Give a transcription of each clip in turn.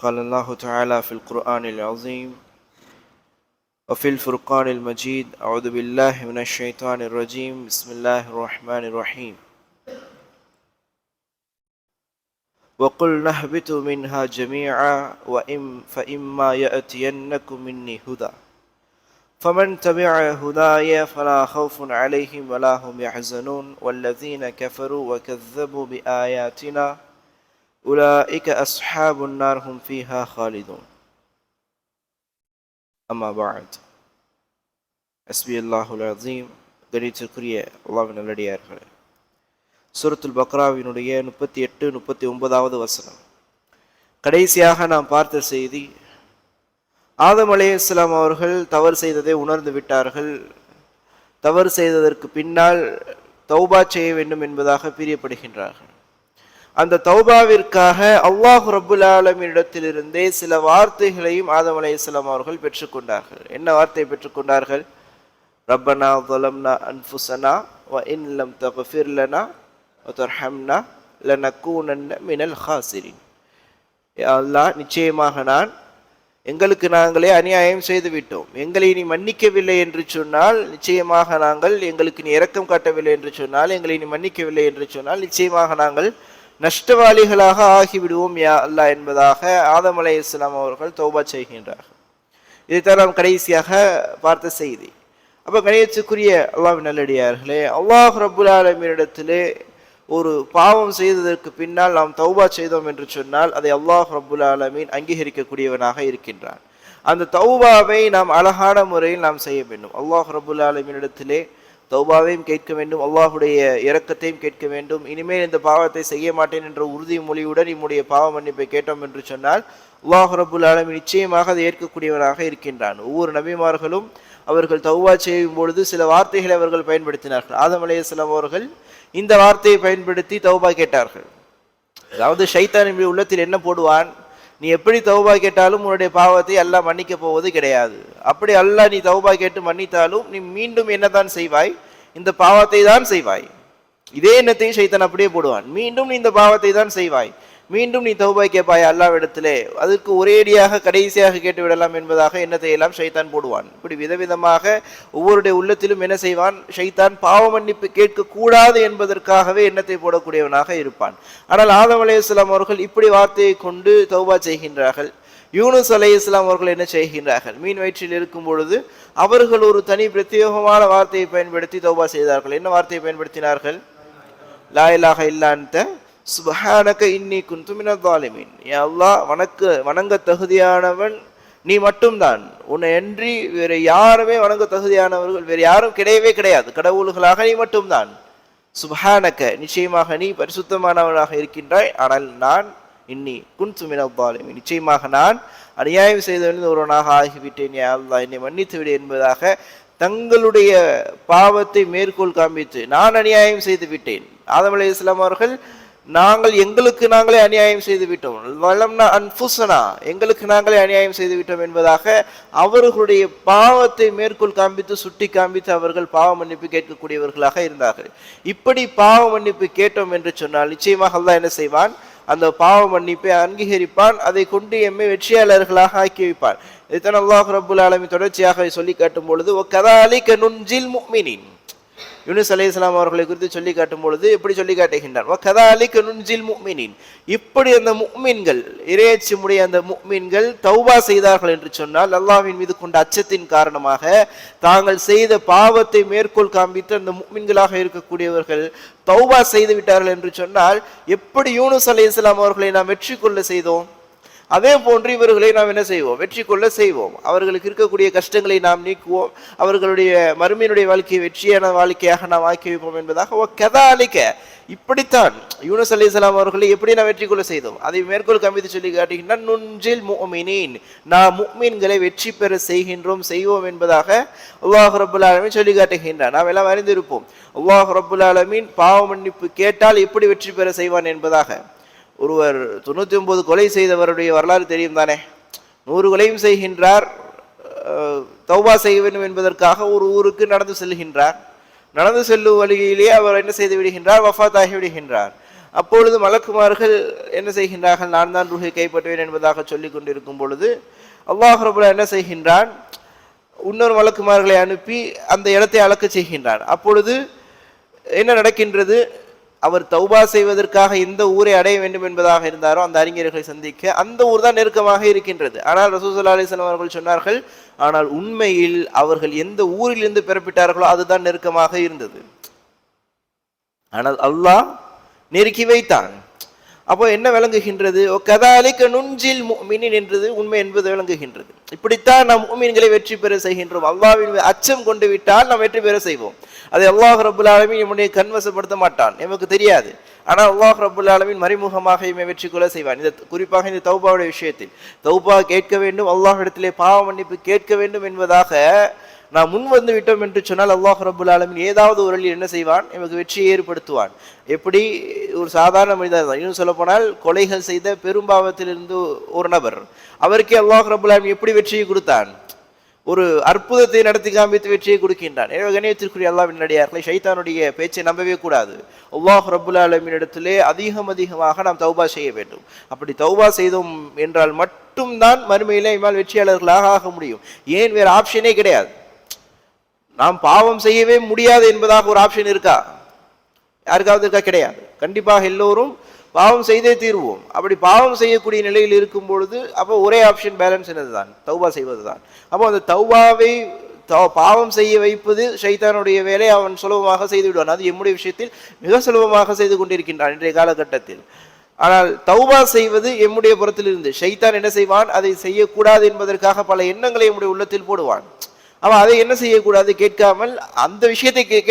قال الله تعالى في القرآن العظيم وفي الفرقان المجيد أعوذ بالله من الشيطان الرجيم. بسم الله الرحمن الرحيم. وقل نهبط منها جميعا وإن فإما يأتينكم مني هدى. فمن تبع هداي فلا خوف عليهم ولا هم يحزنون. والذين كفروا وكذبوا بآياتنا أولئك أصحاب النار هم فيها خالدون أما بعد أسبي الله العظيم கணித்திற்குரிய அல்லாவின் நல்லடியார்களே சூரத்துல் பக்ராவினுடைய முப்பத்தி எட்டு முப்பத்தி ஒன்பதாவது வசனம் கடைசியாக நாம் பார்த்த செய்தி ஆதம் அலே இஸ்லாம் அவர்கள் தவறு செய்ததை உணர்ந்து விட்டார்கள் தவறு செய்ததற்கு பின்னால் தௌபா செய்ய வேண்டும் என்பதாக பிரியப்படுகின்றார்கள் அந்த தௌபாவிற்காக அல்லாஹ் ரபுல் ஆலமினிடத்திலிருந்தே சில வார்த்தைகளையும் ஆதம் அலே இஸ்லாம் அவர்கள் பெற்றுக்கொண்டார்கள். என்ன வார்த்தை பெற்றுக்கொண்டார்கள்? ரப்பனா தொலம்னா அன்ஃபுசனா வ இன்லம் லம் ஒத்தர்ஹம்னா லனக்கூனன்ன மினல் ஹாசிரின். அல்லாஹ் நிச்சயமாக நான் எங்களுக்கு நாங்களே அநியாயம் செய்துவிட்டோம். எங்களை நீ மன்னிக்கவில்லை என்று சொன்னால் நிச்சயமாக நாங்கள் எங்களுக்கு நீ இரக்கம் காட்டவில்லை என்று சொன்னால் எங்களை நீ மன்னிக்கவில்லை என்று சொன்னால் நிச்சயமாக நாங்கள் நஷ்டவாளிகளாக ஆகிவிடுவோம் யா அல்லா என்பதாக ஆதம் அலை இஸ்லாம் அவர்கள் தௌபா செய்கின்றார்கள். இதைத்தான் நாம் கடைசியாக பார்த்த செய்தி. அப்போ கணியத்துக்குரிய அல்லாஹ் நல்லடியார்களே அல்லாஹ் ரபுல் ஆலமீனிடத்திலே ஒரு பாவம் செய்ததற்கு பின்னால் நாம் தௌபா செய்தோம் என்று சொன்னால் அதை அல்லாஹ் ரபுல் ஆலமீன் அங்கீகரிக்கக்கூடியவனாக இருக்கின்றான். அந்த தௌபாவை நாம் அழகான முறையில் நாம் செய்ய வேண்டும். அல்லாஹ் ரபுல் ஆலமீனிடத்திலே தௌபாவையும் கேட்க வேண்டும் அல்லாஹுடைய இரக்கத்தையும் கேட்க வேண்டும். இனிமேல் இந்த பாவத்தை செய்ய மாட்டேன் என்ற உறுதிமொழியுடன் நம்முடைய பாவ மன்னிப்பை கேட்டோம் என்று சொன்னால் அல்லாஹ் ரபுல் ஆலமி நிச்சயமாக அதை ஏற்கக்கூடியவனாக இருக்கின்றான். ஒவ்வொரு நபிமார்களும் அவர்கள் தௌவா செய்யும் பொழுது சில வார்த்தைகளை அவர்கள் பயன்படுத்தினார்கள். ஆதம் அலையாஸ்லாம் அவர்கள் இந்த வார்த்தையை பயன்படுத்தி தௌபா கேட்டார்கள். அதாவது ஷைத்தான் உள்ளத்தில் என்ன போடுவான்? நீ எப்படி தௌபா கேட்டாலும் உன்னுடைய பாவத்தை அல்லாஹ் மன்னிக்க போவது கிடையாது. அப்படி அல்லாஹ் நீ தௌபா கேட்டு மன்னித்தாலும் நீ மீண்டும் என்னதான் செய்வாய்? இந்த பாவத்தை தான் செய்வாய். இதே எண்ணத்தையும் சைத்தன் அப்படியே போடுவான். மீண்டும் நீ இந்த பாவத்தை தான் செய்வாய். மீண்டும் நீ தௌபாய் கேட்பாய் அல்லாவிடத்திலே. அதற்கு ஒரேடியாக கடைசியாக கேட்டு விடலாம் என்பதாக எண்ணத்தை எல்லாம் ஷைத்தான் போடுவான். இப்படி விதவிதமாக ஒவ்வொருடைய உள்ளத்திலும் என்ன செய்வான்? ஷைத்தான் பாவ மன்னிப்பு கேட்கக்கூடாது என்பதற்காகவே எண்ணத்தை போடக்கூடியவனாக இருப்பான். ஆனால் ஆதம் அலே அவர்கள் இப்படி வார்த்தையை கொண்டு தௌபா செய்கின்றார்கள். யூனுஸ் அலை இஸ்லாம் அவர்கள் என்ன செய்கின்றார்கள்? மீன் வயிற்றில் இருக்கும் பொழுது அவர்கள் ஒரு தனி பிரத்யேகமான வார்த்தையை பயன்படுத்தி தௌபா செய்தார்கள். என்ன வார்த்தையை பயன்படுத்தினார்கள்? லாயிலாக இல்லான்ட்ட சுபஹானக இன்னி குந்துமின தாலிமின் அல்லாஹ் வணக்க வணங்க தகுதியானவன் நீ மட்டும்தான். உன்னை அன்றி வேறு யாருமே வணங்க தகுதியானவர்கள் வேறு யாரும் கிடையவே கிடையாது. கடவுள்களாக நீ மட்டும்தான். சுபஹானக்க நிச்சயமாக நீ பரிசுத்தமானவனாக இருக்கின்றாய். ஆனால் நான் இன்னி குன்துமின நிச்சயமாக நான் அநியாயம் செய்தவன் ஒருவனாக ஆகிவிட்டேன். யா அல்லாஹ் என்னை மன்னித்து விடு என்பதாக தங்களுடைய பாவத்தை மேற்கோள் காண்பித்து நான் அநியாயம் செய்து விட்டேன். ஆதம் அலி இஸ்லாம் அவர்கள் நாங்கள் எங்களுக்கு நாங்களே அநியாயம் செய்து விட்டோம். வளம்னா அன்புசனா எங்களுக்கு நாங்களே அநியாயம் செய்து விட்டோம் என்பதாக அவர்களுடைய பாவத்தை மேற்கோள் காண்பித்து சுட்டி காண்பித்து அவர்கள் பாவ மன்னிப்பு கேட்கக்கூடியவர்களாக இருந்தார்கள். இப்படி பாவ மன்னிப்பு கேட்டோம் என்று சொன்னால் நிச்சயமாக அல்லா என்ன செய்வான்? அந்த பாவ மன்னிப்பை அங்கீகரிப்பான் அதை கொண்டு எம்மை வெற்றியாளர்களாக ஆக்கி வைப்பான். இதைத்தான் அல்லாஹ் ரபுல் ஆலமி தொடர்ச்சியாக சொல்லி காட்டும் பொழுது ஒ கதாலி நுஞ்சில் முக்மினின். யூனிஸ் அலி இஸ்லாம் அவர்களை குறித்து சொல்லி காட்டும் பொழுது எப்படி சொல்லி காட்டுகின்றார். கதாலிக்க நுஞ்சில் முக்மினின். இப்படி அந்த முக்மீன்கள் இறையச்சமுடைய அந்த முக்மீன்கள் தௌபா செய்தார்கள் என்று சொன்னால் அல்லாவின் மீது கொண்ட அச்சத்தின் காரணமாக தாங்கள் செய்த பாவத்தை மேற்கோள் காண்பித்து அந்த முக்மீன்களாக இருக்கக்கூடியவர்கள் தௌபா செய்து விட்டார்கள் என்று சொன்னால் எப்படி யூனுஸ் அலி இஸ்லாம் அவர்களை நாம் வெற்றி கொள்ள செய்தோம்? அதே போன்று இவர்களை நாம் என்ன செய்வோம்? வெற்றி கொள்ள செய்வோம். அவர்களுக்கு இருக்கக்கூடிய கஷ்டங்களை நாம் நீக்குவோம். அவர்களுடைய மருமையினுடைய வாழ்க்கையை வெற்றியான வாழ்க்கையாக நாம் ஆக்கி வைப்போம் என்பதாக ஓ கதாலிக்க இப்படித்தான் யூனஸ் அலி இஸ்லாம் அவர்களை எப்படி நாம் வெற்றி கொள்ள செய்தோம்? அதை மேற்கோள் காமித்து சொல்லி காட்டுகின்றான் நுஞ்சில் முக்மினின் நாம் முக்மீன்களை வெற்றி பெற செய்கின்றோம் செய்வோம் என்பதாக அல்லாஹ் ரபுல் ஆலமின் சொல்லி காட்டுகின்றான். நாம் எல்லாம் அறிந்திருப்போம். அல்லாஹ் ரபுல் ஆலமின் பாவ மன்னிப்பு கேட்டால் எப்படி வெற்றி பெற செய்வான் என்பதாக. ஒருவர் தொண்ணூற்றி ஒன்பது கொலை செய்தவருடைய வரலாறு தெரியும் தானே நூறு கொலையும் செய்கின்றார் தௌபா செய்ய வேண்டும் என்பதற்காக ஒரு ஊருக்கு நடந்து செல்கின்றார். நடந்து செல்லும் வழியிலேயே அவர் என்ன செய்து விடுகின்றார்? வஃத்தாகி விடுகின்றார். அப்பொழுது மலக்குமார்கள் என்ன செய்கின்றார்கள்? நான் தான் ரூஹை கைப்பற்றுவேன் என்பதாக சொல்லிக் கொண்டிருக்கும் பொழுது அல்லாஹ் ரபுல்லா என்ன செய்கின்றான்? இன்னொரு மலக்குமார்களை அனுப்பி அந்த இடத்தை அளக்க செய்கின்றான் அப்பொழுது என்ன நடக்கின்றது? அவர் தௌபா செய்வதற்காக எந்த ஊரை அடைய வேண்டும் என்பதாக இருந்தாரோ அந்த அறிஞர்களை சந்திக்க அந்த ஊர் தான் நெருக்கமாக இருக்கின்றது. ஆனால் ரசூசல்லா அலிஸ்லாம் அவர்கள் சொன்னார்கள் ஆனால் உண்மையில் அவர்கள் எந்த ஊரிலிருந்து பிறப்பிட்டார்களோ அதுதான் நெருக்கமாக இருந்தது. ஆனால் அல்லாஹ் நெருக்கி வைத்தான். அப்போ என்ன விளங்குகின்றது? ஓ கதாலிக்க நுஞ்சில் மீனின் என்றது உண்மை என்பது விளங்குகின்றது. இப்படித்தான் நாம் மீன்களை வெற்றி பெற செய்கின்றோம். அல்லாவின் அச்சம் கொண்டு விட்டால் நாம் வெற்றி பெற செய்வோம். அதை அல்லாஹ் ரபுல் ஆலமீன் நம்முடைய கண்வசப்படுத்த மாட்டான். நமக்கு தெரியாது. ஆனால் அல்லாஹ் ரபுல் ஆலமீன் மறைமுகமாக இமை வெற்றி கொள்ள செய்வான். இந்த குறிப்பாக இந்த தௌபாவுடைய விஷயத்தில். தௌபா கேட்க வேண்டும் அல்லாஹ் இடத்திலே பாவ மன்னிப்பு கேட்க வேண்டும் என்பதாக நாம் முன் வந்து விட்டோம் என்று சொன்னால் அல்லாஹ் ரபுல் ஆலமின் ஏதாவது ஒரு என்ன செய்வான்? எமக்கு வெற்றியை ஏற்படுத்துவான். எப்படி? ஒரு சாதாரண மனிதர் தான். இன்னும் சொல்ல போனால் கொலைகள் செய்த பெரும்பாவத்திலிருந்து ஒரு நபர். அவருக்கே அல்லாஹ் ரபுல் ஆலமின் எப்படி வெற்றியை கொடுத்தான்? ஒரு அற்புதத்தை நடத்தி காண்பித்து வெற்றியை கொடுக்கின்றான். எனவே கணியத்திற்குரிய அல்லாவின் நடிகார்களை ஷைத்தானுடைய பேச்சை நம்பவே கூடாது. அல்லாஹ் ரபுல் ஆலமின் இடத்திலே அதிகம் அதிகமாக நாம் தௌபா செய்ய வேண்டும். அப்படி தௌபா செய்தோம் என்றால் மட்டும்தான் மறுமையிலே இம்மால் வெற்றியாளர்களாக ஆக முடியும். ஏன் வேறு ஆப்ஷனே கிடையாது. நாம் பாவம் செய்யவே முடியாது என்பதாக ஒரு ஆப்ஷன் இருக்கா? யாருக்காவது இருக்கா? கிடையாது. கண்டிப்பாக எல்லோரும் பாவம் செய்தே தீர்வோம். அப்படி பாவம் செய்யக்கூடிய நிலையில் இருக்கும் பொழுது அப்போ ஒரே ஆப்ஷன் பேலன்ஸ் என்னதுதான்? தௌபா செய்வது தான் அப்போ அந்த தௌபாவை பாவம் செய்ய வைப்பது ஷைத்தானுடைய வேலை. அவன் சுலபமாக செய்து விடுவான். அது எம்முடைய விஷயத்தில் மிக சுலபமாக செய்து கொண்டிருக்கின்றான் இன்றைய காலகட்டத்தில். ஆனால் தௌபா செய்வது எம்முடைய புறத்தில் இருந்து ஷைத்தான் என்ன செய்வான்? அதை செய்யக்கூடாது என்பதற்காக பல எண்ணங்களை எம்முடைய உள்ளத்தில் போடுவான். அவன் அதை என்ன செய்யக்கூடாது கேட்காமல் அந்த விஷயத்தை கே-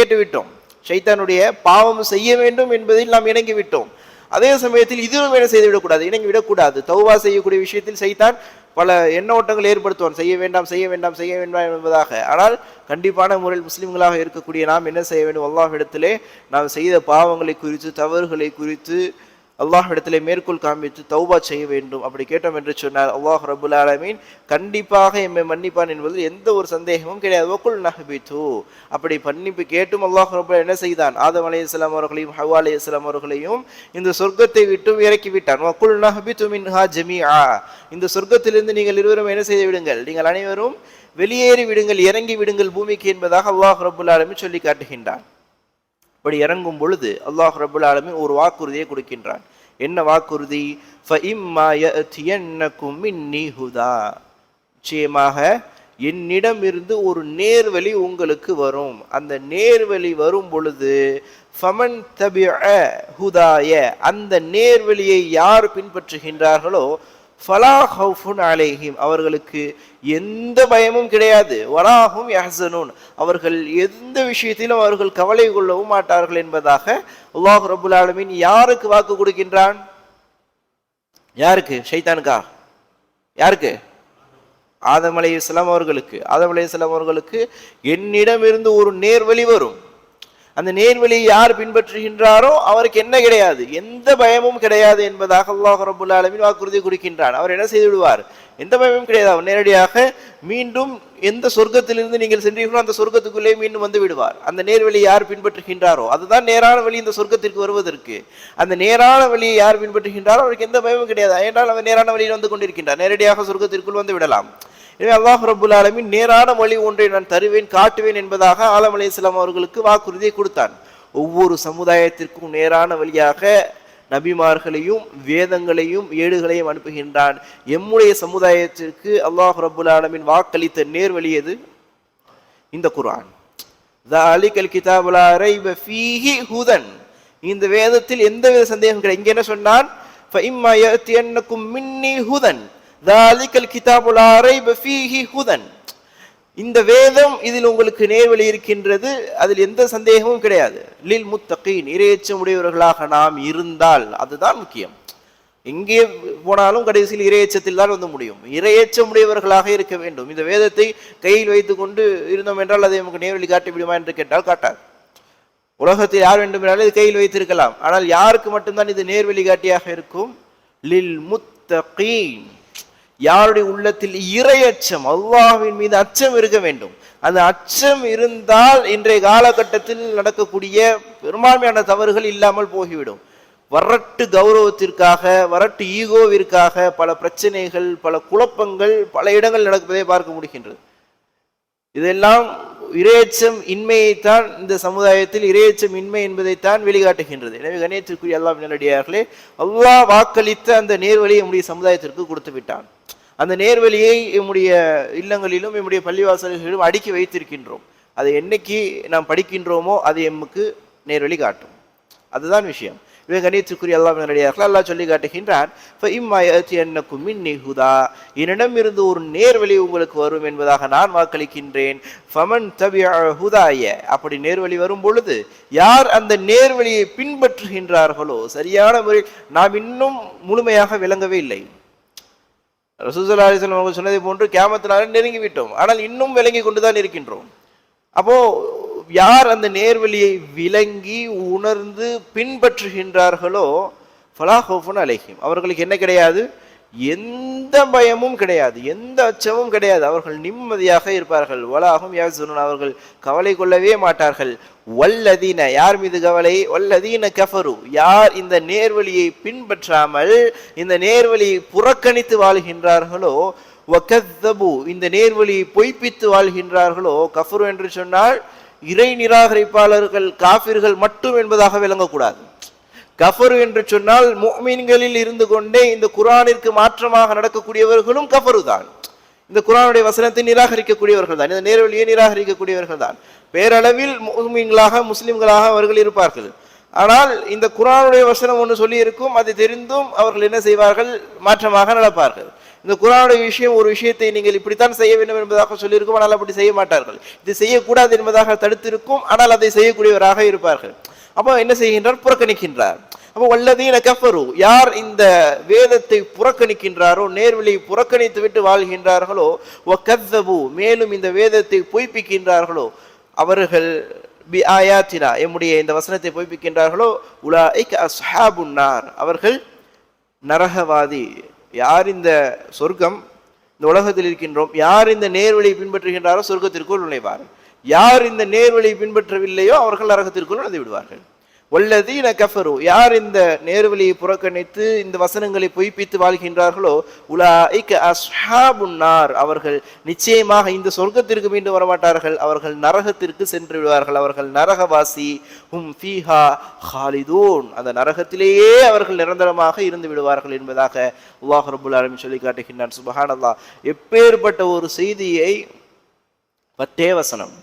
சைத்தானுடைய பாவம் செய்ய வேண்டும் என்பதில் நாம் இணங்கி விட்டோம் அதே சமயத்தில் இதுவும் என்ன செய்து விடக்கூடாது இணங்கி விடக்கூடாது தௌவா செய்யக்கூடிய விஷயத்தில் சைத்தான் பல எண்ண ஓட்டங்கள் ஏற்படுத்துவான். செய்ய வேண்டாம் செய்ய வேண்டாம் செய்ய வேண்டாம் என்பதாக. ஆனால் கண்டிப்பான முறையில் முஸ்லிம்களாக இருக்கக்கூடிய நாம் என்ன செய்ய வேண்டும்? அல்லாஹ்விடத்திலே நாம் செய்த பாவங்களை குறித்து தவறுகளை குறித்து அல்லாஹ்விடத்திலே மேற்கோள் காண்பித்து தௌபா செய்ய வேண்டும். அப்படி கேட்டோம் என்று சொன்னார் அல்லாஹ் ரபுல் ஆலமீன் கண்டிப்பாக எம்மை மன்னிப்பான் என்பதில் எந்த ஒரு சந்தேகமும் கிடையாது. ஒக்குள் நஹபித்து அப்படி மன்னிப்பு கேட்டும் அல்லாஹ் ரபுல் என்ன செய்தான்? ஆதம் அலையாம் அவர்களையும் ஹவா அலையாம் அவர்களையும் இந்த சொர்க்கத்தை விட்டும் இறக்கி விட்டான் ஒக்குல் நஹபித்து மின்ஹா ஜமியா இந்த சொர்க்கத்திலிருந்து நீங்கள் இருவரும் என்ன செய்து விடுங்கள்? நீங்கள் அனைவரும் வெளியேறி விடுங்கள் இறங்கி விடுங்கள் பூமிக்கு என்பதாக அல்லாஹ் ரபுல் ஆலமீன் சொல்லி காட்டுகின்றான். இப்படி இறங்கும் பொழுது அல்லாஹ் ரபுல் ஆலமி ஒரு வாக்குறுதியை கொடுக்கின்றான். என்ன வாக்குறுதி? ஹுதா. நிச்சயமாக என்னிடம் இருந்து ஒரு நேர்வழி உங்களுக்கு வரும். அந்த நேர்வழி வரும் பொழுது ஃபமன் தபிய ஹுதாய அந்த நேர்வழியை யார் பின்பற்றுகின்றார்களோ ஃபலா ஹவுஃபுன் அலேஹிம் அவர்களுக்கு எந்த பயமும் கிடையாது. வலாஹும் யஹசனூன் அவர்கள் எந்த விஷயத்திலும் அவர்கள் கவலை கொள்ளவும் மாட்டார்கள் என்பதாக அல்லாஹ் ரபுல் ஆலமின் யாருக்கு வாக்கு கொடுக்கின்றான்? யாருக்கு? ஷைத்தானுக்கா? யாருக்கு? ஆதம் அலை இஸ்லாம் அவர்களுக்கு. ஆதம் அலை இஸ்லாம் அவர்களுக்கு என்னிடமிருந்து ஒரு நேர்வழி வரும். அந்த நேர்வழியை யார் பின்பற்றுகின்றாரோ அவருக்கு என்ன கிடையாது? எந்த பயமும் கிடையாது என்பதாக அல்லாஹ் ரபுல் ஆலமீன் வாக்குறுதி கொடுக்கின்றான். அவர் என்ன செய்து விடுவார்? எந்த பயமும் கிடையாது. அவர் நேரடியாக மீண்டும் எந்த சொர்க்கத்திலிருந்து நீங்கள் சென்றீர்களோ அந்த சொர்க்கத்துக்குள்ளே மீண்டும் வந்து விடுவார். அந்த நேர்வழி யார் பின்பற்றுகின்றாரோ அதுதான் நேரான வழி இந்த சொர்க்கத்திற்கு வருவதற்கு. அந்த நேரான வழியை யார் பின்பற்றுகின்றாரோ அவருக்கு எந்த பயமும் கிடையாது. ஏன்றால் அவர் நேரான வழியில் வந்து கொண்டிருக்கின்றார். நேரடியாக சொர்க்கத்திற்குள் வந்து விடலாம். எனவே அல்லாஹ் ரபுல் ஆலமின் நேரான வழி ஒன்றை நான் தருவேன் காட்டுவேன் என்பதாக ஆலம் அலையாம் அவர்களுக்கு வாக்குறுதியை கொடுத்தான். ஒவ்வொரு சமுதாயத்திற்கும் நேரான வழியாக நபிமார்களையும் வேதங்களையும் ஏடுகளையும் அனுப்புகின்றான். எம்முடைய சமுதாயத்திற்கு அல்லாஹ் ரபுல் ஆலமின் வாக்களித்த நேர்வழி எது? இந்த குரான் ஹுதன் இந்த வேதத்தில் எந்தவித சந்தேகம் கிடையாது. இங்க என்ன சொன்னான்? ஃபஇம்மா யஅத்தியன்னக்கும் மின்னி ஃபீஹி ஹுதன் இந்த வேதம் இதில் உங்களுக்கு நேர்வழி இருக்கின்றது. அதில் எந்த சந்தேகமும் கிடையாது. லில் முத்தகீன் இறையச்சம் உடையவர்களாக நாம் இருந்தால் அதுதான் முக்கியம். எங்கே போனாலும் கடைசியில் இரையச்சத்தில் தான் வந்து முடியும். இறையச்சம் உடையவர்களாக இருக்க வேண்டும். இந்த வேதத்தை கையில் வைத்துக்கொண்டு இருந்தோம் என்றால் அதை நமக்கு நேர்வழி காட்டி விடுமா என்று கேட்டால் காட்டாது. உலகத்தில் யார் வேண்டுமென்றாலும் இது கையில் வைத்திருக்கலாம். ஆனால் யாருக்கு மட்டும்தான் இது நேர்வழி காட்டியாக இருக்கும்? லில் முத்தகீன். யாருடைய உள்ளத்தில் இரையச்சம் அல்லாஹ்வின் மீது அச்சம் இருக்க வேண்டும். அந்த அச்சம் இருந்தால் இன்றைய காலகட்டத்தில் நடக்கக்கூடிய பெரும்பான்மையான தவறுகள் இல்லாமல் போகிவிடும். வரட்டு கௌரவத்திற்காக வரட்டு ஈகோவிற்காக பல பிரச்சனைகள் பல குழப்பங்கள் பல இடங்கள் நடப்பதை பார்க்க முடிகின்றது. இதெல்லாம் இரையச்சம் இன்மையைத்தான் இந்த சமுதாயத்தில் இரையச்சம் இன்மை என்பதைத்தான் வெளிகாட்டுகின்றது எனவே கணேசத்திற்குரிய அல்லா நல்லடியார்களே அல்லாஹ் வாக்களித்த அந்த நேர்வழியை நம்முடைய சமுதாயத்திற்கு கொடுத்து விட்டான். அந்த நேர்வழியை நம்முடைய இல்லங்களிலும் நம்முடைய பள்ளிவாசல்களிலும் அடுக்கி வைத்திருக்கின்றோம். அதை என்னைக்கு நாம் படிக்கின்றோமோ அது எமக்கு நேர்வழி காட்டும். அதுதான் விஷயம். இவன் கணியத்திற்குரிய எல்லாம் நல்லடியார்கள் அல்லாஹ் சொல்லி காட்டுகின்றான் என்னக்கும் மின்னி ஹுதா. என்னிடம் இருந்து ஒரு நேர்வழி உங்களுக்கு வரும் என்பதாக நான் வாக்களிக்கின்றேன். ஃபமன் தபிய ஹுதாய. அப்படி நேர்வழி வரும் பொழுது யார் அந்த நேர்வழியை பின்பற்றுகின்றார்களோ சரியான முறையில் நாம் இன்னும் முழுமையாக விளங்கவே இல்லை. ரசூசல்லா அலிஸ்லாம் அவங்க சொன்னதை போன்று கேமத்தினால நெருங்கி விட்டோம் ஆனால் இன்னும் விளங்கி கொண்டு தான் இருக்கின்றோம். அப்போது யார் அந்த நேர்வழியை விளங்கி உணர்ந்து பின்பற்றுகின்றார்களோ ஃபலாஹோஃபுன் அலைஹிம். அவர்களுக்கு என்ன கிடையாது? எந்த பயமும் கிடையாது எந்த அச்சமும் கிடையாது. அவர்கள் நிம்மதியாக இருப்பார்கள். வலாகும் யாசுரன் அவர்கள் கவலை கொள்ளவே மாட்டார்கள். வல்லதீன யார் மீது கவலை? வல்லதீன கஃபரு. யார் இந்த நேர்வழியை பின்பற்றாமல் இந்த நேர்வழியை புறக்கணித்து வாழ்கின்றார்களோ வகத்தபு இந்த நேர்வழியை பொய்ப்பித்து வாழ்கின்றார்களோ கஃபரு என்று சொன்னால் இறை நிராகரிப்பாளர்கள் காபிர்கள் மட்டும் என்பதாக விளங்கக்கூடாது. கஃபரு என்று சொன்னால் மீன்களில் இருந்து கொண்டே இந்த குரானிற்கு மாற்றமாக நடக்கக்கூடியவர்களும் கஃபரு தான். இந்த குரானுடைய வசனத்தை நிராகரிக்கக்கூடியவர்கள் தான். இந்த நேர்வழியை நிராகரிக்கக்கூடியவர்கள் தான். பேரளவில் மீன்களாக முஸ்லிம்களாக அவர்கள் இருப்பார்கள். ஆனால் இந்த குரானுடைய வசனம் ஒன்று சொல்லியிருக்கும் அதை தெரிந்தும் அவர்கள் என்ன செய்வார்கள்? மாற்றமாக நடப்பார்கள். இந்த குரானுடைய விஷயம் ஒரு விஷயத்தை நீங்கள் இப்படித்தான் செய்ய வேண்டும் என்பதாக சொல்லியிருக்கும் ஆனால் அப்படி செய்ய மாட்டார்கள். இது செய்யக்கூடாது என்பதாக தடுத்திருக்கும் ஆனால் அதை செய்யக்கூடியவராக இருப்பார்கள். அப்போ என்ன செய்கின்றார்? புறக்கணிக்கின்றார். அப்போ வல்லதீன கஃபரு யார் இந்த வேதத்தை புறக்கணிக்கின்றாரோ நேர்வழியை புறக்கணித்து விட்டு வாழ்கின்றார்களோ கத்தபு மேலும் இந்த வேதத்தை பொய்ப்பிக்கின்றார்களோ அவர்கள் பி ஆயாத்தினா எம்முடைய இந்த வசனத்தை பொய்ப்பிக்கின்றார்களோ உலா அஸ்ஹாபுன்னார் அவர்கள் நரகவாதி யார் இந்த சொர்க்கம் இந்த உலகத்தில் இருக்கின்றோம்? யார் இந்த நேர்வழியை பின்பற்றுகின்றாரோ சொர்க்கத்திற்குள் நுழைவார் யார் இந்த நேர்வழியை பின்பற்றவில்லையோ அவர்கள் அரகத்திற்குள் நுழைந்து விடுவார்கள். வல்லதீன கஃபரு. யார் இந்த நேர்வழியை புறக்கணித்து இந்த வசனங்களை பொய்ப்பித்து வாழ்கின்றார்களோ உலாய்க அஸ்ஹாபுன்னார் அவர்கள் நிச்சயமாக இந்த சொர்க்கத்திற்கு மீண்டும் வரமாட்டார்கள். அவர்கள் நரகத்திற்கு சென்று விடுவார்கள். அவர்கள் நரகவாசி ஹும் ஃபீஹா ஹாலிதூன். அந்த நரகத்திலேயே அவர்கள் நிரந்தரமாக இருந்து விடுவார்கள் என்பதாக அல்லாஹ் ரபுல் சொல்லி காட்டுகின்றான். சுபஹான் அல்லாஹ் எப்பேற்பட்ட ஒரு செய்தியை பத்தே வசனம்.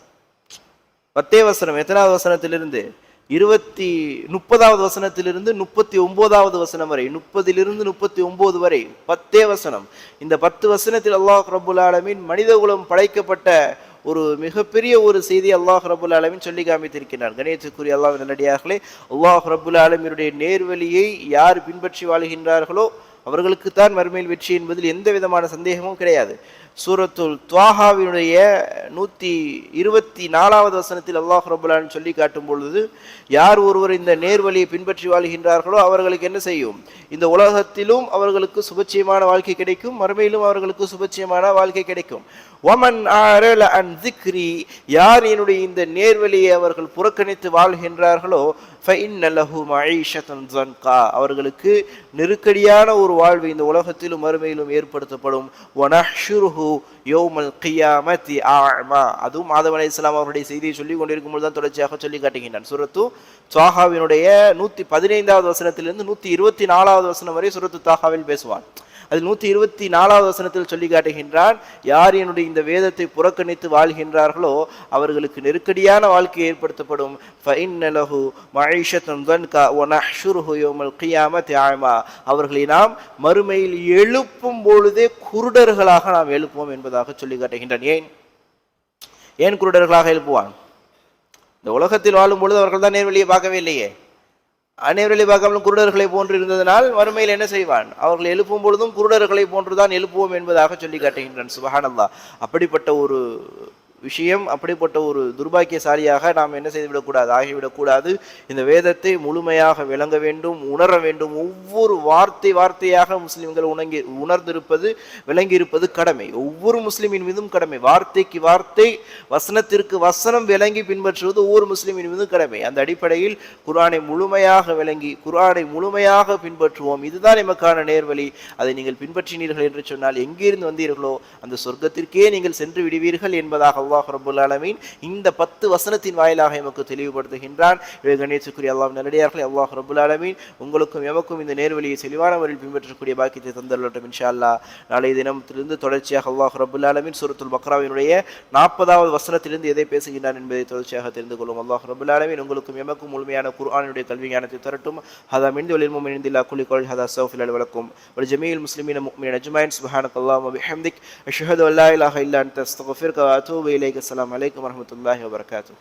பத்தே வசனம். எத்தனாவது வசனத்திலிருந்து? இருபத்தி முப்பதாவது வசனத்திலிருந்து முப்பத்தி ஒன்பதாவது வசனம் வரை முப்பதிலிருந்து முப்பத்தி ஒன்பது வரை பத்தே வசனம். இந்த பத்து வசனத்தில் அல்லாஹ் ரபுல் ஆலமின் மனிதகுலம் படைக்கப்பட்ட ஒரு மிகப்பெரிய ஒரு செய்தி அல்லாஹ் ரபுல் ஆலமின் சொல்லி காமித்திருக்கிறார். கணேசக்குரிய அல்லாஹ் நல்லடியார்களே அல்லாஹ் ரபுல் ஆலமினுடைய நேர்வழியை யார் பின்பற்றி வாழ்கின்றார்களோ அவர்களுக்குத்தான் மறுமையில் வெற்றி என்பதில் எந்த விதமான சந்தேகமும் கிடையாது. சூரத்துல் துவாஹாவினுடைய நூற்றி இருபத்தி நாலாவது வசனத்தில் அல்லாஹ் ரபுல்லான்னு சொல்லி காட்டும் பொழுது யார் ஒருவர் இந்த நேர்வழியை பின்பற்றி வாழ்கின்றார்களோ அவர்களுக்கு என்ன செய்யும்? இந்த உலகத்திலும் அவர்களுக்கு சுபட்சியமான வாழ்க்கை கிடைக்கும் மறுமையிலும் அவர்களுக்கு சுபட்சியமான வாழ்க்கை கிடைக்கும். ஒமன் அண்ட் அன் திக்ரி யார் என்னுடைய இந்த நேர்வழியை அவர்கள் புறக்கணித்து வாழ்கின்றார்களோ அவர்களுக்கு நெருக்கடியான ஒரு வாழ்வு இந்த உலகத்திலும் மறுமையிலும் ஏற்படுத்தப்படும். வனஹ்ஷுருஹு யோமல் கியாமத்தி ஆமா அதுவும் மாதவ அலி இஸ்லாம் அவருடைய செய்தியை சொல்லி கொண்டிருக்கும் பொழுது தான் தொடர்ச்சியாக சொல்லி காட்டுகின்றான். சுரத்து துவாகாவினுடைய நூற்றி பதினைந்தாவது வசனத்திலிருந்து நூற்றி இருபத்தி நாலாவது வசனம் வரை சுரத்து தாகாவில் பேசுவான். அதில் நூற்றி இருபத்தி நாலாவது வசனத்தில் சொல்லி காட்டுகின்றான் யார் என்னுடைய இந்த வேதத்தை புறக்கணித்து வாழ்கின்றார்களோ அவர்களுக்கு நெருக்கடியான வாழ்க்கை ஏற்படுத்தப்படும். ஃபைன்னலஹு மழைஷத்தன் தன்கா ஒனஹ்ஷுருஹு யோமல் கியாமத் அவர்களை நாம் மறுமையில் எழுப்பும் பொழுதே குருடர்களாக நாம் எழுப்புவோம் என்பதாக சொல்லி காட்டுகின்றான். ஏன்? ஏன் குருடர்களாக எழுப்புவான்? இந்த உலகத்தில் வாழும் பொழுது அவர்கள் தான் நேர்வழியை பார்க்கவே இல்லையே. அனைவர்களை பார்க்காமலும் குருடர்களை போன்று இருந்ததனால் வறுமையில் என்ன செய்வான்? அவர்கள் எழுப்பும் பொழுதும் குருடர்களை போன்றுதான் எழுப்புவோம் என்பதாக சொல்லி காட்டுகின்றான் சுபஹானல்லா அப்படிப்பட்ட ஒரு விஷயம் அப்படிப்பட்ட ஒரு துர்பாக்கியசாலியாக நாம் என்ன செய்துவிடக்கூடாது ஆகிவிடக்கூடாது. இந்த வேதத்தை முழுமையாக விளங்க வேண்டும் உணர வேண்டும். ஒவ்வொரு வார்த்தை வார்த்தையாக முஸ்லிம்கள் உணங்கி உணர்ந்திருப்பது விளங்கி இருப்பது கடமை. ஒவ்வொரு முஸ்லிமின் மீதும் கடமை. வார்த்தைக்கு வார்த்தை வசனத்திற்கு வசனம் விளங்கி பின்பற்றுவது ஒவ்வொரு முஸ்லிமின் மீதும் கடமை. அந்த அடிப்படையில் குரானை முழுமையாக விளங்கி குரானை முழுமையாக பின்பற்றுவோம். இதுதான் எமக்கான நேர்வழி. அதை நீங்கள் பின்பற்றினீர்கள் என்று சொன்னால் எங்கிருந்து வந்தீர்களோ அந்த சொர்க்கத்திற்கே நீங்கள் சென்று விடுவீர்கள் என்பதாகவும் அல்லாஹ் ரபுல் ஆலமீன் இந்த பத்து வசனத்தின் வாயிலாக எமக்கு தெளிவுபடுத்துகின்றான். இவை கணேசுக்குரிய அல்லாஹ் நல்லடியார்களே அல்லாஹ் ரபுல் ஆலமீன் உங்களுக்கும் எமக்கும் இந்த நேர்வழியை தெளிவான முறையில் பின்பற்றக்கூடிய பாக்கியத்தை தந்தள்ளட்டும் இன்ஷா அல்லா நாளைய தினத்திலிருந்து தொடர்ச்சியாக அல்லாஹ் ரபுல் ஆலமீன் சூரத்துல் பக்ராவினுடைய நாற்பதாவது வசனத்திலிருந்து எதை பேசுகின்றான் என்பதை தொடர்ச்சியாக தெரிந்து கொள்ளும் அல்லாஹ் ரபுல் ஆலமீன் உங்களுக்கும் எமக்கும் முழுமையான குர்ஆனுடைய கல்வி ஞானத்தை தரட்டும். ஹதா மின் தொழில் முமின் இந்தில்லா குலி கொள் ஹதா சௌஃபில் அலுவலக்கும் ஒரு ஜமீல் முஸ்லிமின் முக்மின் அஜ்மாயின் சுபஹானக் அல்லாஹ் வபிஹம்திக் அஷ்ஹது அல்லா இலாஹ இல்லா அன்த அஸ்தக்ஃபிருக வ علیہ السلام علیکم ورحمۃ اللہ وبرکاتہ۔